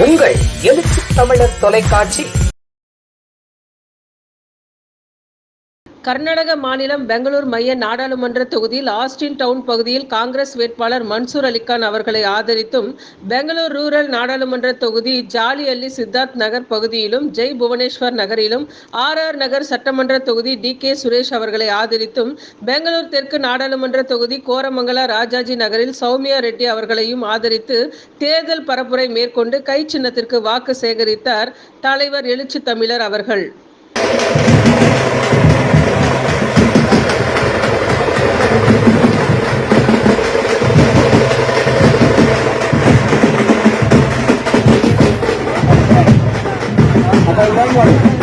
உங்கள் எழுச்சி தமிழர் தொலைக்காட்சி கர்நாடக மாநிலம் பெங்களூர் மைய நாடாளுமன்ற தொகுதியில் ஆஸ்டின் டவுன் பகுதியில் காங்கிரஸ் வேட்பாளர் மன்சூர் அலிகான் அவர்களை ஆதரித்தும் பெங்களூர் ரூரல் நாடாளுமன்ற தொகுதி ஜாலி அள்ளி சித்தார்த் நகர் பகுதியிலும் ஜெய் புவனேஸ்வர் நகரிலும் ஆர் ஆர் நகர் சட்டமன்ற தொகுதி டி கே சுரேஷ் அவர்களை ஆதரித்தும் பெங்களூர் தெற்கு நாடாளுமன்ற தொகுதி கோரமங்கலா ராஜாஜி நகரில் சௌமியா ரெட்டி அவர்களையும் ஆதரித்து தேர்தல் பரப்புரை மேற்கொண்டு கை சின்னத்திற்கு வாக்கு சேகரித்தார் தலைவர் எழுச்சி தமிழர் அவர்கள். Ahí va.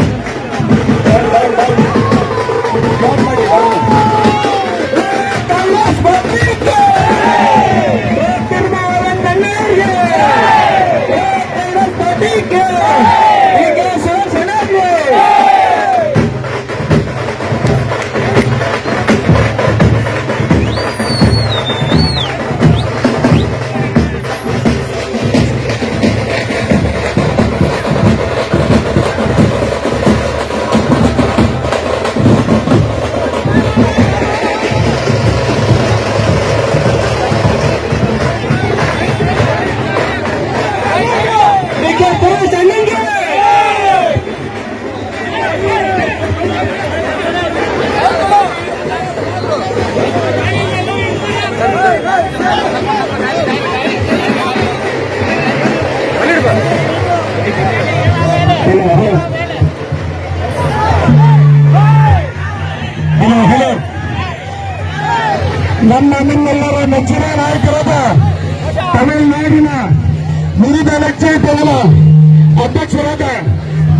ಅಧ್ಯಕ್ಷರಾದ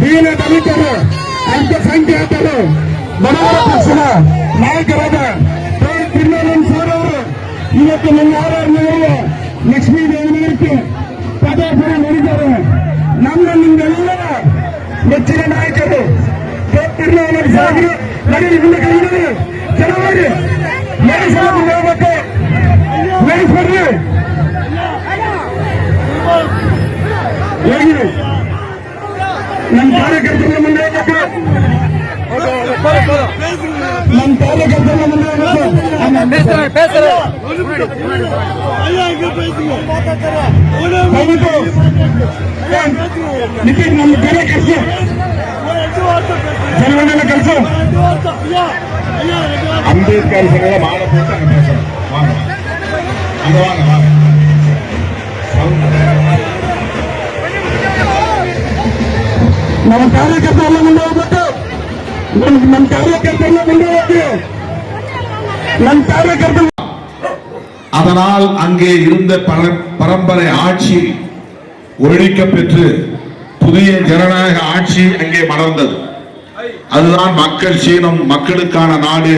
ದೀನ ದಲಿತರು ಅಲ್ಪಸಂಖ್ಯಾತರು ಬಡವರ ಪಕ್ಷದ ನಾಯಕರಾದ ತಿರುಮಲನ್ ಸರ್ ಅವರು ಇವತ್ತು ನಮ್ಮ ಆರ್ಆರ್ನಲ್ಲಿರುವ ಲಕ್ಷ್ಮೀ ದೇವನಗರಕ್ಕೆ ಪದಾರ್ಪಣೆ ಮಾಡಿದ್ದಾರೆ ನಮ್ಮ ನಿಮ್ಮೆಲ್ಲರ ನೆಚ್ಚಿನ ನಾಯಕರು ತಿರುಮಲನ್ ಸಾಗರು ನಗರಿ ಮುಂದೆ ಕೈಗೊಂಡು ಜನವರಿ ಲೇಡೀಸ್ ಮುಂದೆ ಹೋಗ್ಬೇಕು ಲೇಡೀಸ್ ಬರ್ರಿ ಹೇಗಿದೆ ನಮ್ಮ ಕಾರ್ಯಕರ್ತರು ಮುಂದೆ ಹೋಗಬೇಕು ನಮ್ಮ ಕಾರ್ಯಕರ್ತರು ಮುಂದೆ ಹೋಗಬೇಕು ನಿಖಿಲ್ ನಮ್ಮ ಕಾರ್ಯಕರ್ತರು ಜನಗಣನೆಯ ಕೆಲಸ ಅಂಬೇಡ್ಕರ್ ಸಂಘದ ಮಾಡ ಅಭ್ಯಾಸ ವಾಂಗ ನಮ್ಮ ಕಾರ್ಯಕರ್ತ ಎಲ್ಲ ಮುಂದೆ ಹೋಗ್ಬೇಕು ನಮ್ ನಮ್ಮ ಕಾರ್ಯಕರ್ತ ಎಲ್ಲ ಮುಂದೆ ಹೋಗಿ ನಮ್ಮ ಕಾರ್ಯಕರ್ತ அதனால் அங்கே இருந்த பர- பரம்பரை ஆட்சி ஒழிக்க பெற்று புதிய ஜனநாயக ஆட்சி அங்கே மலர்ந்தது அதுதான் மக்கள் சீனம் மக்களுக்கான நாடு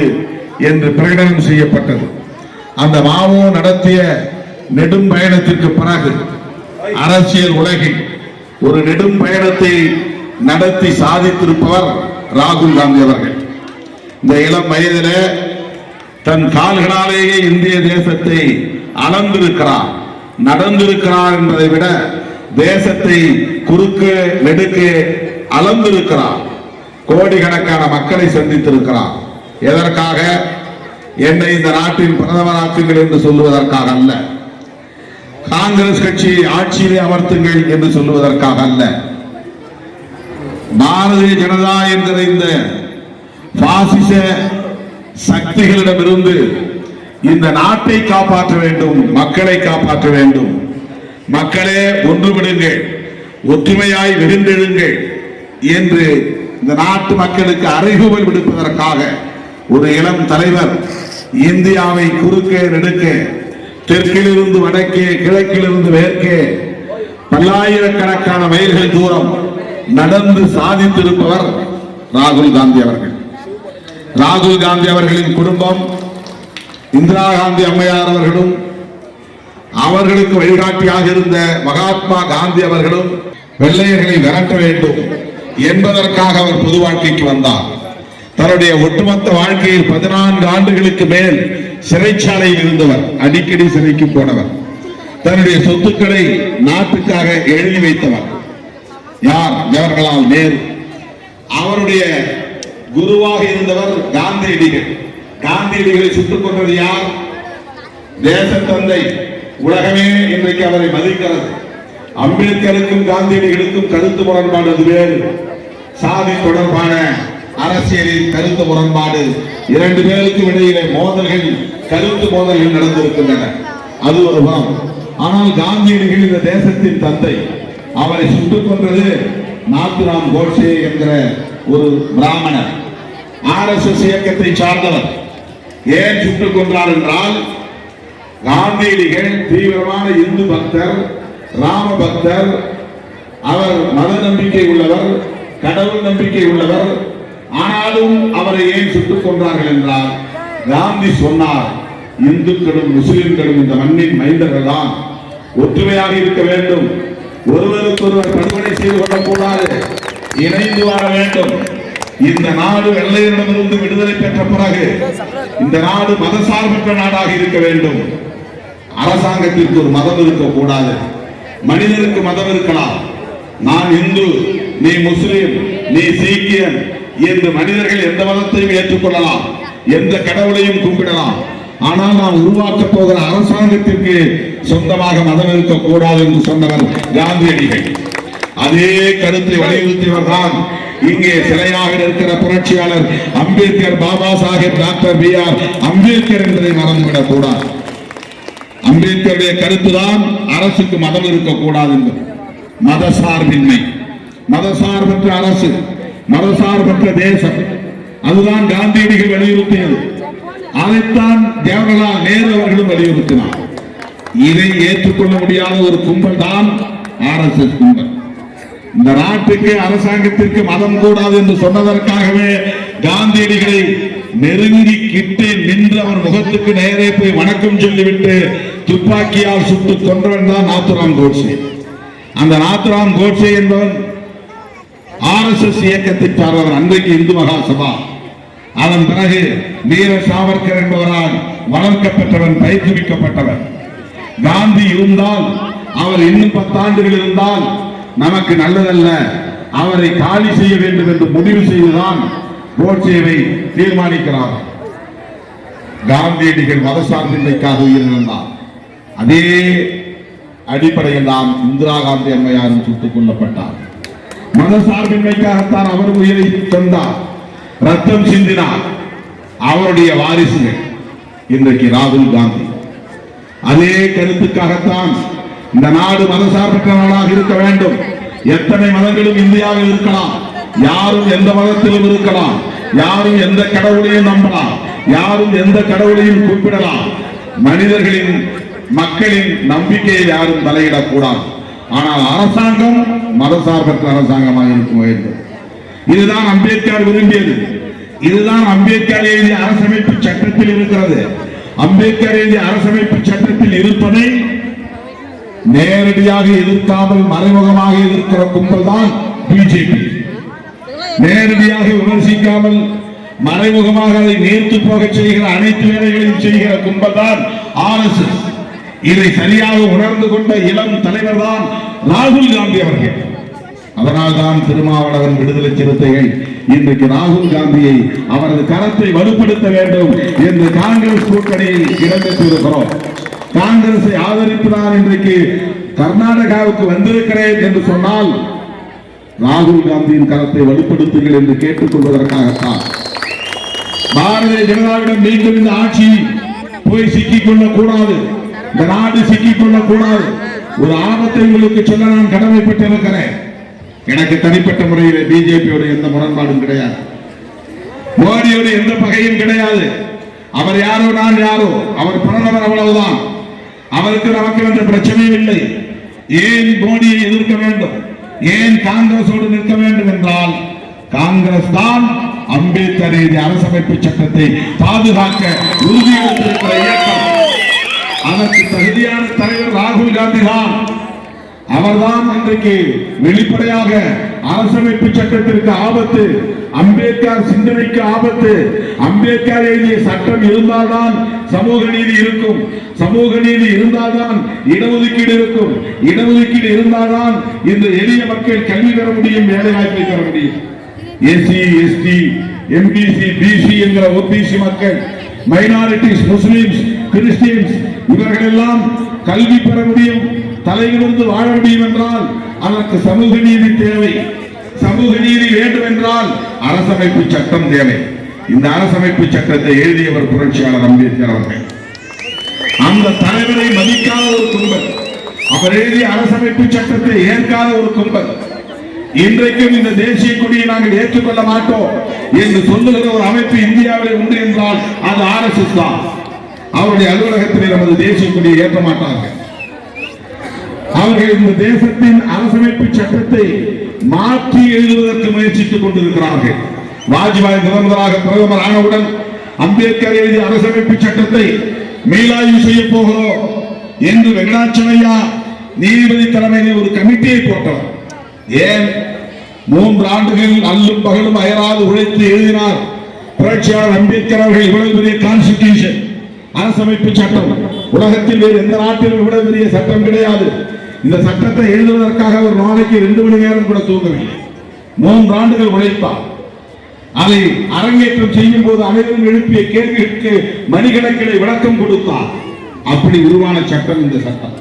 என்று பிரகடனம் செய்யப்பட்டது அந்த மாவோ நடத்திய நெடும் பயணத்திற்கு பிறகு அரசியல் உலகில் ஒரு நெடும் பயணத்தை நடத்தி சாதித்திருப்பவர் ராகுல் காந்தி அவர்கள். இந்த இளம் வயதில் தன் கால்களாலேயே இந்திய தேசத்தை அளந்திருக்கிறார். நடந்திருக்கிறார் என்பதை விட தேசத்தை குறுக்கு நெடுக்கு அளந்திருக்கிறார். கோடிக்கணக்கான மக்களை சந்தித்திருக்கிறார். எதற்காக? என்னை இந்த நாட்டின் பிரதமராக்குங்கள் என்று சொல்லுவதற்காக அல்ல. காங்கிரஸ் கட்சியை ஆட்சியிலே அமர்த்துங்கள் என்று சொல்லுவதற்காக அல்ல. பாரதிய ஜனதா என்கிற இந்த பாசிச சக்திகளிடமிருந்து இந்த நாட்டை காப்பாற்ற வேண்டும் மக்களை காப்பாற்ற வேண்டும். மக்களே ஒன்றுபடுங்கள் ஒற்றுமையாய் விருந்தெழுங்கள் என்று இந்த நாட்டு மக்களுக்கு அறைகூவல் விடுப்பதற்காக ஒரு இளம் தலைவர் இந்தியாவை குறுக்கே நெடுக்க தெற்கிலிருந்து வடக்கே கிழக்கிலிருந்து மேற்கே பல்லாயிரக்கணக்கான மைல்கள் தூரம் நடந்து சாதித்திருப்பவர் ராகுல் காந்தி அவர்கள். ராகுல் காந்தி அவர்களின் குடும்பம் இந்திரா காந்தி அம்மையார் அவர்களும் அவர்களுக்கு வழிகாட்டியாக இருந்த மகாத்மா காந்தி அவர்களும் வெள்ளையர்களை விரட்ட வேண்டும் என்பதற்காக அவர் பொது வாழ்க்கைக்கு வந்தார். தன்னுடைய ஒட்டுமொத்த வாழ்க்கையில் பதினான்கு ஆண்டுகளுக்கு மேல் சிறைச்சாலையில் இருந்தவர் அடிக்கடி சிறைக்கு போனவர். தன்னுடைய சொத்துக்களை நாட்டுக்காக எழுதி வைத்தவர். யார் ஜவஹர்லால் நேரு? அவருடைய குருவாக இருந்தவர் காந்தியடிகள். காந்தியடிகளை சுட்டுக் கொண்டது யார்? தேச தந்தை உலகமே இன்றைக்கு அவரை மதிக்கிறது. அம்பேத்கருக்கும் காந்தியடிகளுக்கும் கருத்து முரண்பாடு அது வேறு. சாதி தொடர்பான அரசியலில் கருத்து முரண்பாடு. இரண்டு பேருக்கும் இடையிலே மோதல்கள் கருத்து மோதல்கள் நடந்திருக்கின்றன. அது ஒரு ஆனால் காந்தியடிகள் இந்த தேசத்தின் தந்தை. அவரை சுட்டுக் கொன்றது நாத்துராம் கோட்சே என்கிற ஒரு பிராமணர். ஆர்எஸ்எஸ் இயக்கத்தை சார்ந்தவர். ஏன் சுட்டுக் கொன்றார் என்றால் காந்தியடிகள் தீவிரமான இந்து பக்தர் ராம பக்தர் அவர் மத நம்பிக்கை உள்ளவர் கடவுள் நம்பிக்கை உள்ளவர். ஆனாலும் அவரை ஏன் சுட்டுக் கொன்றார்கள் என்றால் காந்தி சொன்னார் இந்துக்களும் முஸ்லிம்களும் இந்த மண்ணின் மைந்தர்கள் தான் ஒற்றுமையாக இருக்க வேண்டும். ஒருவருக்கொருவர் படுகொலை செய்து கொள்ளக்கூடாது. இணைந்து வாழ வேண்டும். இந்த நாடு வெள்ளையரிடமிருந்து விடுதலை பெற்ற பிறகு இந்த நாடு மதசார்பற்ற நாடாக இருக்க வேண்டும். அரசாங்கத்திற்கு ஒரு மதம் இருக்கக்கூடாது. மனிதனுக்கு மதம் இருக்கலாம். நான் இந்து நீ முஸ்லிம் நீ சீக்கியன் என்று மனிதர்கள் எந்த மதத்தையும் ஏற்றுக்கொள்ளலாம். எந்த கடவுளையும் கும்பிடலாம். ஆனால் நாம் உருவாக்க போகிற அரசாங்கத்திற்கு சொந்தமாக மதம் இருக்கக்கூடாது என்று சொன்னவர் காந்தியடிகள். அதே கருத்தை வலியுறுத்தியவர் தான் இங்கே சிலையாக இருக்கிற புரட்சியாளர் Ambedkar Baba Saheb doctor B R Ambedkar என்பதை மறந்துவிடக் கூடாது அம்பேத்கருடைய கருத்துதான் அரசுக்கு மதம் இருக்கக்கூடாது என்பது. மதசார்பின்மை. மதசார்பற்ற அரசு மதசார்பற்ற தேசம். அதுதான் காந்தியடிகள் வலியுறுத்தியது. அதைத்தான் ஜவஹர்லால் நேரு அவர்களும் வலியுறுத்தினார். இதை ஏற்றுக்கொள்ள முடியாத ஒரு கும்பல் தான் ஆர் எஸ் எஸ் கும்பல். இந்த நாட்டுக்கு அரசாங்கத்திற்கு மதம் கூடாது என்று சொன்னதற்காகவே காந்தியடிகளை நெருங்கி கிட்டே நின்று அவர் முகத்துக்கு நேரே போய் வணக்கம் சொல்லிவிட்டு துப்பாக்கியால் சுட்டு கொன்றவன் தான் நாத்துராம் கோட்சே அந்த நாத்துராம் கோட்சே என்பவன் ஆர்எஸ்எஸ் இயக்கத்தை சார்ந்தவர் அன்றைக்கு இந்து மகாசபா. அதன் பிறகு வீர சாவர்கர் என்பவரால் வளர்க்கப்பட்டவன் பயிற்றுவிக்கப்பட்டவன். காந்தி இருந்தால் அவர் இன்னும் பத்தாண்டுகள் இருந்தால் நமக்கு நல்லதல்ல. அவரை காலி செய்ய வேண்டும் என்று முடிவு செய்துதான் கோட்சேவை தீர்மானிக்கிறார். காந்தியடிகள் மத சார்பின்மைக்காக உயிரிழந்தார். அதே அடிப்படையில் தான் இந்திரா காந்தி அம்மையாரும் சுட்டுக் கொல்லப்பட்டார். மதசார்பின்மைக்காகத்தான் அவர் உயிரை தந்தார். ரத்தம் சிந்தினார். அவருடைய வாரிசுகள் இன்றைக்கு ராகுல் காந்தி. அதே கருத்துக்காகத்தான் இந்த நாடு மதசார்பற்ற நாடாக இருக்க வேண்டும். எத்தனை மதங்களும் இந்தியாவில் இருக்கலாம். யாரும் எந்த மதத்திலும் இருக்கலாம். யாரும் எந்த கடவுளையும் நம்பலாம். யாரும் எந்த கடவுளையும் கூப்பிடலாம். மனிதர்களின் மக்களின் நம்பிக்கையை யாரும் தலையிடக்கூடாது. ஆனால் அரசாங்கம் மதசார்பற்ற அரசாங்கமாக இருக்க வேண்டும். இதுதான் அம்பேத்கர் விரும்பியது. இதுதான் அம்பேத்கர் எழுதிய அரசமைப்பு சட்டத்தில் இருக்கிறது. அம்பேத்கர் எழுதிய அரசமைப்பு சட்டத்தில் இருப்பதை நேரடியாக எதிர்க்காமல் மறைமுகமாக எதிர்க்கிற கும்பல் தான் பிஜேபி. நேரடியாக விமர்சிக்காமல் மறைமுகமாக அதை நேர்த்து போக செய்கிற அனைத்து வேலைகளையும் செய்கிற கும்பல் தான் ஆர்எஸ்எஸ் இதை சரியாக உணர்ந்து கொண்ட இளம் தலைவர் தான் ராகுல் காந்தி அவர்கள். அதனால்தான் திருமாவளவன் விடுதலை சிறுத்தைகள் இன்றைக்கு ராகுல் காந்தியை அவரது கரத்தை வலுப்படுத்த வேண்டும் என்று காங்கிரஸ் கூட்டணியில் இடம்பெற்றிருக்கிறோம் காங்கிரஸை ஆதரித்துதான் இன்றைக்கு கர்நாடகாவுக்கு வந்திருக்கிறேன் என்று சொன்னால் ராகுல் காந்தியின் கரத்தை வலுப்படுத்துங்கள் என்று கேட்டுக்கொள்வதற்காகத்தான் பாரதிய ஜனதாவிடம் மீண்டும் இந்த ஆட்சி போய் சிக்கிக் கொள்ளக் கூடாது இந்த நாடு சிக்கிக் கொள்ளக் கூடாது ஒரு ஆபத்தை உங்களுக்கு சொல்ல நான் கடமைப்பட்டிருக்கிறேன். எனக்கு தனிப்பட்ட முறையில் பிஜேபியோட எந்த முரண்பாடும் கிடையாது. மோடியோட எந்த பகையும் கிடையாது. அவர் யாரோ நான் யாரோ அவர் பிறந்தவர் அவ்வளவுதான். அவருக்கு நமக்கு என்ற பிரச்சனையும் இல்லை. ஏன் மோடியை எதிர்க்க வேண்டும்? ஏன் காங்கிரஸோடு நிற்க வேண்டும் என்றால் காங்கிரஸ் தான் அம்பேத்கர் அரசமைப்பு சட்டத்தை பாதுகாக்க உறுதியளித்திருக்கிற இயக்கம். அதற்கு தகுதியான தலைவர் ராகுல் காந்தி தான் அவர்தான் இன்றைக்கு வெளிப்படையாக அரசமைப்பு சட்டத்திற்கு ஆபத்து அம்பேத்கர் சிந்தனைக்கு ஆபத்து. அம்பேத்கர் எழுதிய சட்டம் இருந்தால்தான் சமூக நீதி இருக்கும். சமூக நீதி இருந்தால்தான் இடஒதுக்கீடு இருக்கும். இடஒதுக்கீடு இருந்தால்தான் இந்த எளிய மக்கள் கல்வி பெற முடியும் வேலை வாய்ப்பை பெற முடியும் எஸ்சி எஸ்டி எம்பிசி பிசி என்கிற ஓபிசி மக்கள் மைனாரிட்டிஸ் முஸ்லிம்ஸ் கிறிஸ்டியன்ஸ் இவர்கள் எல்லாம் கல்வி பெற முடியும். தலையிலிருந்து வாழ முடியும் என்றால் அதற்கு சமூக நீதி தேவை. சமூக நீதி வேண்டும் என்றால் அரசமைப்பு சட்டம் தேவை. இந்த அரசமைப்பு சட்டத்தை எழுதியவர் புரட்சியாளர் அம்பேத்கர் அவர்கள். அந்த தலைவரை மதிக்காத ஒரு கும்பல் அவர் எழுதிய அரசமைப்பு சட்டத்தை ஏற்காத ஒரு கும்பல் இன்றைக்கும் இந்த தேசிய கொடியை நாங்கள் ஏற்றுக்கொள்ள மாட்டோம் என்று சொல்லுகிற ஒரு அமைப்பு இந்தியாவில் உண்டு என்றால் அது ஆர் எஸ் எஸ் தான். அவருடைய அலுவலகத்தில் நமது தேசிய கொடியை ஏற்ற மாட்டார்கள். அவர்கள் இந்த தேசத்தின் அரசமைப்பு சட்டத்தை மாற்றி எழுதுவதற்கு முயற்சித்துக் கொண்டிருக்கிறார்கள். வாஜ்பாய் முதல்வராக பிரதமர் ஆனவுடன் அம்பேத்கர் எழுதிய அரசமைப்பு சட்டத்தை மீளாய்வு செய்ய போகிறோம் என்று வெங்கடாச்சலையா நீதிபதி தலைமையில் ஒரு கமிட்டியை போட்டவர். ஏன்? மூன்று ஆண்டுகள் அல்லும் பகலும் அயராது உழைத்து எழுதினார் புரட்சியாளர் அம்பேத்கர் அவர்கள் இவ்வளவு பெரிய கான்ஸ்டிடியூஷன் அரசமைப்பு சட்டம். உலகத்தில் வேறு எந்த நாட்டிலும் இவ்வளவு பெரிய சட்டம் கிடையாது. இந்த சட்டத்தை எழுதுவதற்காக ஒரு நாளைக்கு ரெண்டு மணி நேரம் கூட தூங்கவில்லை. மூன்று ஆண்டுகள் உழைத்தார். அதை அரங்கேற்றம் செய்யும் போது அனைவரும் எழுப்பிய கேள்விகளுக்கு மணிக்கணக்கிலே விளக்கம் கொடுத்தார். அப்படி உருவான சட்டம் இந்த சட்டம்.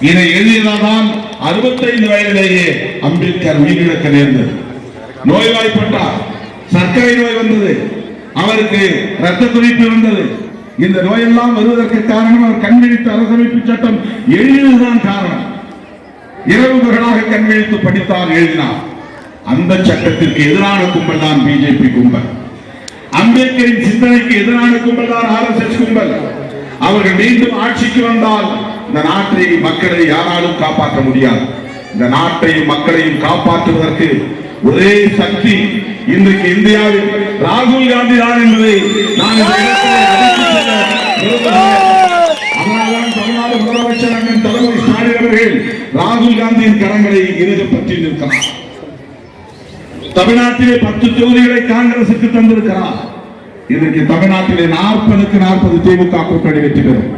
இதை எழுதியதால்தான் அறுபத்தைந்து வயதிலேயே அம்பேத்கர் உயிரிழக்க நேர்ந்தது. நோய்வாய்ப்பட்டார். சர்க்கரை நோய் வந்தது. அவருக்கு ரத்த துடிப்பு வந்தது இந்த நோயெல்லாம் வருவதற்கு காரணம் அவர் கண்விழித்த அரசமைப்பு சட்டம் எழுதியதுதான் காரணம். இரவு பகலாக கண்விழித்து படித்தார் எழுதினார். அந்த சட்டத்திற்கு எதிரான கும்பல் தான் பிஜேபி கும்பல். அம்பேத்கரின் சிந்தனைக்கு எதிரான கும்பல் தான் ஆர் எஸ் எஸ் கும்பல். அவர்கள் மீண்டும் ஆட்சிக்கு வந்தால் இந்த நாட்டை மக்களை யாராலும் காப்பாற்ற முடியாது. இந்த நாட்டையும் மக்களையும் காப்பாற்றுவதற்கு ஒரே சக்தி இன்றைக்கு இந்தியாவில் ராகுல் காந்தி தான் என்பதை நான் அதனால்தான் தமிழ்நாடு முதலமைச்சர் அண்ணன் தலைமை அவர்கள் ராகுல் காந்தியின் கரங்களை இறுக பற்றி நிற்கிறார். தமிழ்நாட்டிலே பத்து தொகுதிகளை காங்கிரசுக்கு தந்திருக்கிறார். இன்றைக்கு தமிழ்நாட்டிலே நாற்பதுக்கு நாற்பது திமுக கூட்டணி வெற்றி பெறும்.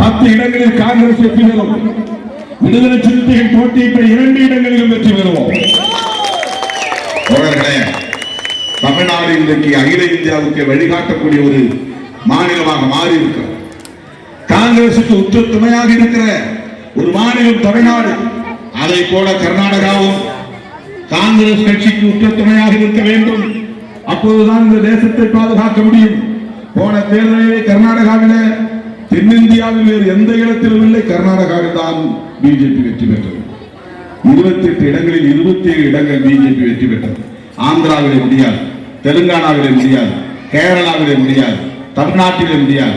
பத்து இடங்களில் காங்கிரஸ் வெற்றி பெறும். விடுதலை சிறுத்தைகள் போட்டியிட்ட இரண்டு இடங்களிலும் வெற்றி பெறுவோம். தமிழ்நாடு இன்றைக்கு அகில இந்தியாவுக்கு வழிகாட்டக்கூடிய ஒரு மாநிலமாக மாறி இருக்கிறது காங்கிரசுக்கு உற்ற துணையாக இருக்கிற ஒரு மாநிலம் தமிழ்நாடு அதை போல கர்நாடகாவும் காங்கிரஸ் கட்சிக்கு உற்ற துணையாக இருக்க வேண்டும். அப்போதுதான் இந்த தேசத்தை பாதுகாக்க முடியும். போன தேர்தலிலே கர்நாடகாவிலே தென்னிந்தியாவில் வேறு எந்த இடத்திலும் இல்லை. கர்நாடகாவில் தான் பிஜேபி வெற்றி பெற்றது. இருபத்தி எட்டு இடங்களில் இருபத்தி ஏழு இடங்கள் பிஜேபி வெற்றி பெற்றது. ஆந்திராவிலே முடியாது தெலுங்கானாவிலே முடியாது கேரளாவிலே முடியாது தமிழ்நாட்டிலே முடியாது